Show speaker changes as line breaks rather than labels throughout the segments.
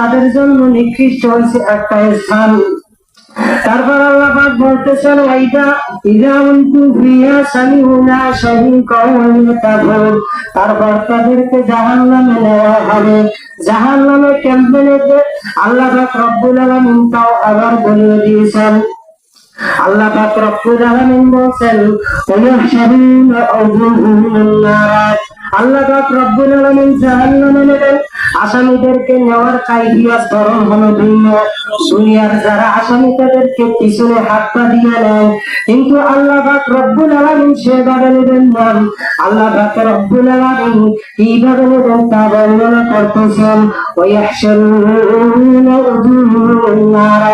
তাদের জন্য নিকৃষ্ট হয়েছে একটা স্থান। তারপর আল্লাহ পাক বলতেছেন ওইটা ইদা উনতু ফিহা সামিউনা শাহিকাওয়ান তাফুর তারপর তাদেরকে জাহান্নামে নেওয়া হবে। জাহান্নামে কেমনে আল্লাহ পাক রব্বুল আলামিন তাও আবার বলে দিয়েছেন আল্লাহ পাক রব্বুল আলামিন বলেন ওয়াহশারুনা আউজুহুম নার আল্লাহ পাক রব্বুল আলামিন জাহান্নামে নেবেন। আসামিদেরকে নেওয়ার কাইফিয়াত ধরন হলো ভিন্ন। দুনিয়ার যারা আসামি, তাদেরকে পিছনে হাত পা দিয়ে নেয়। কিন্তু আল্লাহ পাক রব্বুল আলামিন সেভাবে নেবেন না। আল্লাহ পাক রব্বুল আলামিন কীভাবে নেবেন, তা বর্ণনা করতেছেন ওয়াহশারুনা আউজুহুম নার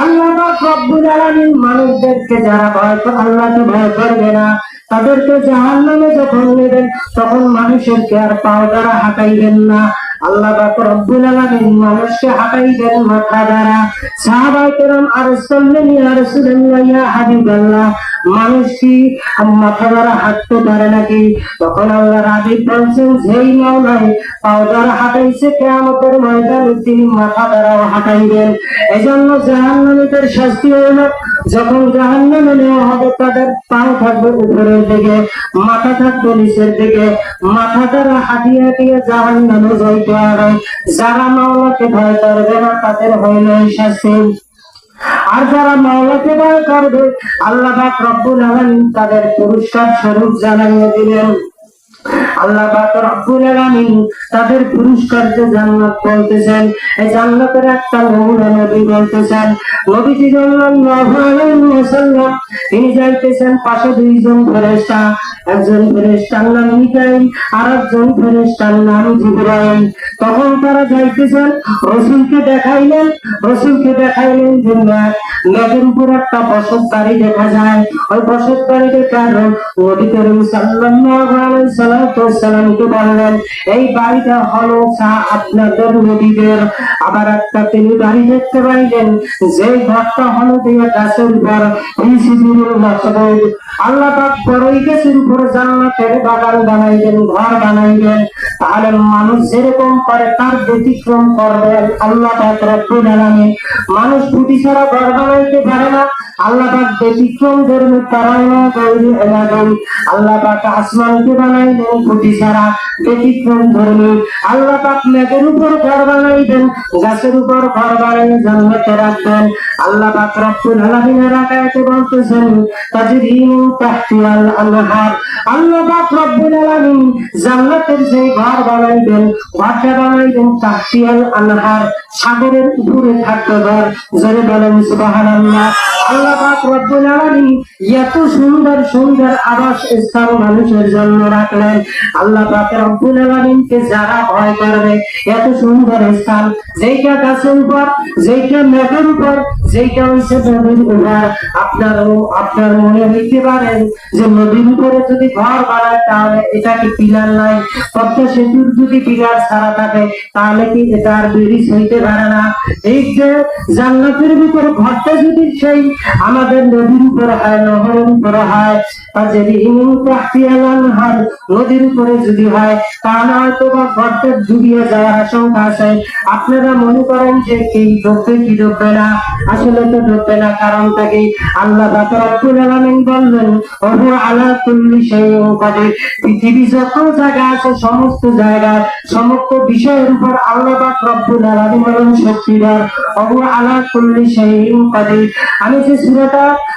আল্লাহ রব্বুল আলামিন মানুষদেরকে যারা ভয় আল্লাহকে ভয় করবে না, তাদেরকে জাহান্নামে যখন নেবেন, তখন মানুষের কে আর পাও দ্বারা হাঁটাইবেন না। আল্লাহ রব্বুল আলামিন মানুষকে হাঁটাইবেন মাথা দ্বারা। সাহাবায়ে কেরাম আর সাল্লেন ইয়া রাসূলুল্লাহ ইয়া হাবিবাল্লাহ, মানুষ কি মাথা দ্বারা হাঁটতে পারে নাকি? তখন আল্লাহ রাবি বলছেন, যেই মাওলাই পাও দ্বারা হাঁটাইছে, কেয়ামতের ময়দানে তিনি মাথা দ্বারাও এজন্য জাহান্নামীদের শাস্তি যখন জাহান্নামে নেওয়া হবে, তাদের পাও থাকবে উপরের দিকে, মাথা থাকবে নিচের দিকে। মাথা দ্বারা হাঁটিয়ে হাঁটিয়ে জাহান্নামে যাইতে হবে। যারা মাওলাকে ভয় করবে না, তাদের হইল শাস্তি। আর যারা মাওলাকে ভয় করবে, আল্লাহ রব্বুল আলামিন তাদের পুরস্কার স্বরূপ জানাইয়ে দিলেন। আল্লাহ পাক রব্বুল আলামিন তাদের পুরস্কার যে জান্নাত বলতেছেন। এই জান্নাতের বলতেছেন। নবীজি সাল্লাল্লাহু আলাইহি ওয়াসাল্লাম তিনি যাইতেছেন পাশে দুইজন ফেরেশতা। একজন ফেরেশতার নাম মিকাইল আর একজন ফেরেশতার নাম জিবরাইল। তখন তারা যাইতেছেন, রসুলকে দেখাইলেন রসুলকে দেখাইলেন মেঘ মেঘের উপর একটা বসত বাড়ি দেখা যায়। ওই বসত বাড়িতে কারণ নবী করিম সাল্লামকে বললেন, এই বাড়িটা হলো চা আপনাদের নবীদের। আবার একটা তিনি বাড়ি দেখতে পাইলেন যে ঘরটা হলো দিয়ে গাছের উপর। আল্লাহ পাক বড়ই গাছের উপর তাহলে মানুষ যেরকম করে তার ব্যতিক্রম আল্লাহ মানুষ ছাড়া ঘর বানাইতে পারে না। আল্লাহ ব্যতিক্রম আল্লাহ ছাড়া ব্যতিক্রম আল্লাহ মেঘের উপর ঘর গাছের উপর ঘর বানাই জান্নাতে রাখবেন। আল্লাহ পাক বলতেছেন এত সুন্দর সুন্দর আবাস স্থান মানুষের জন্য রাখলেন। আল্লাহ রব্বুল আলামিনকে যারা ভয় করবে, এত সুন্দর স্থান, যেইটা গাছের উপর, যেইটা মেঘের উপর যেইটা হইছে নদীর উপর আপনার আপনার মনে হইতে পারে যে নদীর উপরে যদি ঘর বানায়, তাহলে এটা কি পিলার নাই? পদ্মা সেতুর যদি পিলার ছাড়া থাকে, তাহলে কি এটা আর ব্রিজ হইতে পারে না? এই যে জান্নাতের ভিতরে ঘরটা যদি সেই আমাদের নদীর উপরে হয়, নহরের উপরে হয় আর যদি হার নদীর উপরে যদি হয়, তাহলে হয়তো বা ঘরটা ডুবিয়ে যাওয়ার আশঙ্কা আছে। আপনারা মনে করেন যে কি ডুববে কি ডুববে না? পৃথিবী যত জায়গা আছে, সমস্ত জায়গায় সমস্ত বিষয়ের উপর আল্লাহ পাক রব্বুল আলামিন হলেন শক্তিধর। ওহু আলা কুল্লি শাইইন আমি যে সূরাটা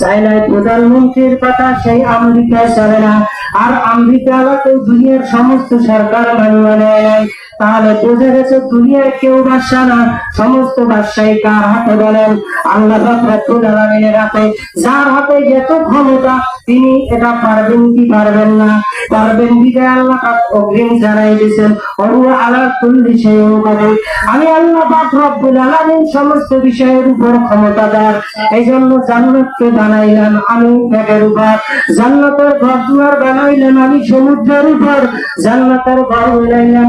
চায়নায় প্রধানমন্ত্রীর কথা সেই আমেরিকায় চলে না। আর আমেরিকা তো দুনিয়ার সমস্ত সরকার মানিয়ে নেয় তাহলে বোঝা গেছে দুনিয়ার কেউ বাদশা না। সমস্ত বাদশাহী কার হাতে বলেন? আল্লাহ হাতে। যার হাতে যত ক্ষমতা, তিনি এটা পারবেন কি পারবেন না? পারবেন বিজয় আল্লাহ অগ্রিম জানাই দিয়েছেন? আমি আল্লাহ সমস্ত বিষয়ের উপর জান্নাতকে বানাইলাম আমি পেটের উপর। জান্নাতের ঘর দুয়ার বানাইলাম আমি সমুদ্রের উপর। জান্নাতের ঘর বানাইলাম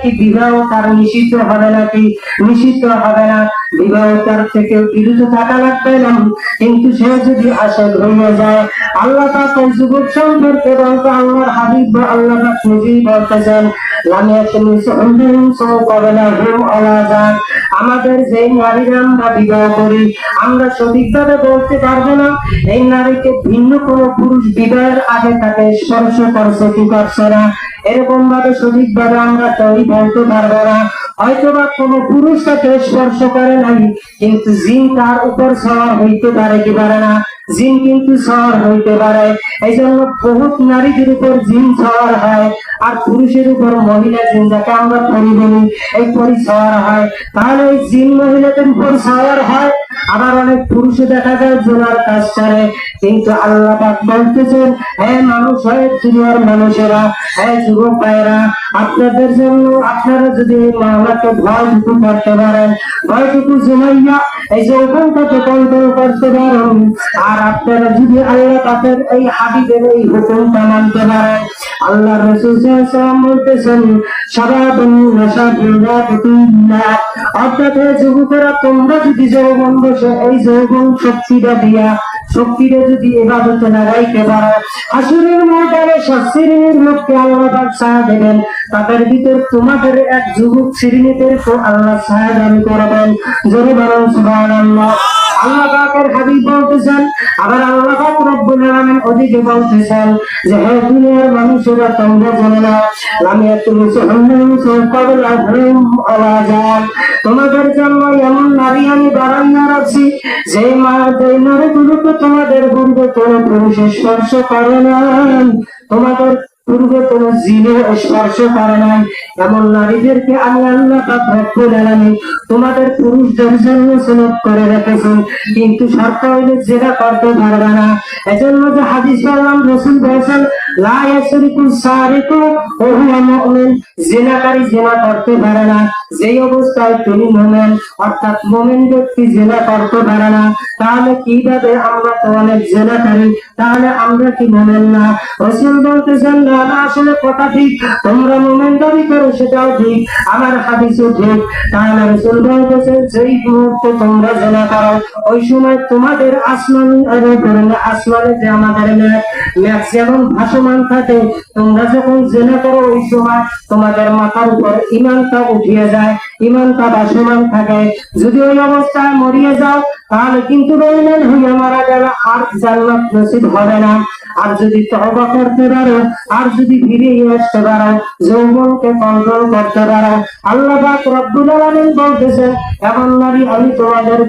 কি বিবাহ তার নিষিদ্ধ হবে নিষিদ্ধ হবে না। বিবাহ তার থেকে থাকা লাগবে না। কিন্তু সে যদি যায়, আল্লাহ যুবক সম্পর্কে বলতে আল্লাহর হাবিব আল্লাহ নিজেই আমাদের যে নারীরা আমরা বিবাহ করি, আমরা সঠিকভাবে বলতে পারব না। এই নারীকে ভিন্ন কোনো পুরুষ বিবাহের আগে তাকে স্পর্শ করছে কি করছে না? এরকম ভাবে সঠিক ভাবে আমরা তৈরি বলতে পারব না। হয়তো বা কোনো পুরুষ তাকে স্পর্শ করে নাই, কিন্তু জিন তার উপর সওয়ার হইতে পারে কি পারে না। জিন কিন্তু সওয়ার হইতে পারে। এই জন্য বহুত নারীদের উপর জিন সওয়ার হয়, আর পুরুষের উপর মহিলা জিন যাকে আমরা পরি বলি, এই পরি সওয়ার হয়। তাহলে এই জিন মহিলাদের উপর সওয়ার হয়, আবার অনেক পুরুষে দেখা যায় জোনার কাজ করে। কিন্তু আল্লাহ পাক বলতেছেন হ্যাঁ মানুষ হয় দুনিয়ার মানুষেরা হ্যাঁ যুবক ভাইরা আপনাদের জন্য আপনারা যদি মামলাকে ভয়টুকু করতে পারেন ভয়টুকু জমাইয়া এই যৌবনটাকে কন্ট্রোল করতে পারেন, আর আপনারা যদি আল্লাহ পাকের এই হাবিবের এই হুকুমটা মানতে পারেন আল্লাহ রসুল সাল্লাল্লাহু বলতেছেন বিন্দা অর্থাৎ যুবকেরা, তোমরা যদি যৌবন বসে এই যৌবন শক্তিটা দিয়া, শক্তিটা যদি এবাদতে লাগাইতে পারো আসরের ময়দানে শাস্ত্রের লোককে আল্লাহ পাক দেবেন। তাদের ভিতর তোমাদের এক যুবক শ্রেণীদের আল্লাহ দান করবেন। জোরে আওয়াজান তোমাদের জন্য এমন নারী আমি বাড়াইয়া রাখছি যে মা তোমাদের পূর্বে কোন পুরুষ স্পর্শ করে না। তোমাদের পূর্বে কোন জিনের স্পর্শ করে নাই। এমন নারীদেরকে আল্লাহ তোমাদের পুরুষদের জন্য সুলভ করে রেখেছেন। কিন্তু শর্ত হইলে যেটা করতে পারবে না। এজন্য যে হাদিস বললাম রসুল বলেছেন, লা ইয়াসরিকু সারিকু ওয়া হুয়া মুমিন। জিনাকারী জিনা করতে পারে না। যেই অবস্থায় তুমি মোমেন অর্থাৎ মোমেন ব্যক্তি জেনা করতে পারে না, তাহলে কীভাবে আমরা তো অনেক জেনা করি তাহলে আমরা কি মোমেন না? রসুল বলতেছেন, না আসলে কথা ঠিক, তোমরা মোমেন দাবি করো, সেটাও ঠিক, আমার হাদিসও ঠিক। তাহলে রসুল বলতেছেন, যেই মুহূর্তে তোমরা জেনা করো, ওই সময় তোমাদের আসমান আসমানে যে আমাদের ম্যাপ যেমন ভাসমান থাকে, তোমরা যখন জেনা করো, ওই সময় তোমাদের মাথার উপর ইমানটা উঠিয়ে যায় ভাসমান থাকে। যদি ওই অবস্থায় মরিয়ে যাও, তাহলে কিন্তু হইয়া মারা গেলে, আর জান্নাত নসিব হবে না। আর যদি তওবা করতে পারো, আর যদি ফিরে আসতে পারো, যৌবনকে কন্ট্রোল করতে পারো। আল্লাহ বলতেছে এমন নারী আমি তোমাদের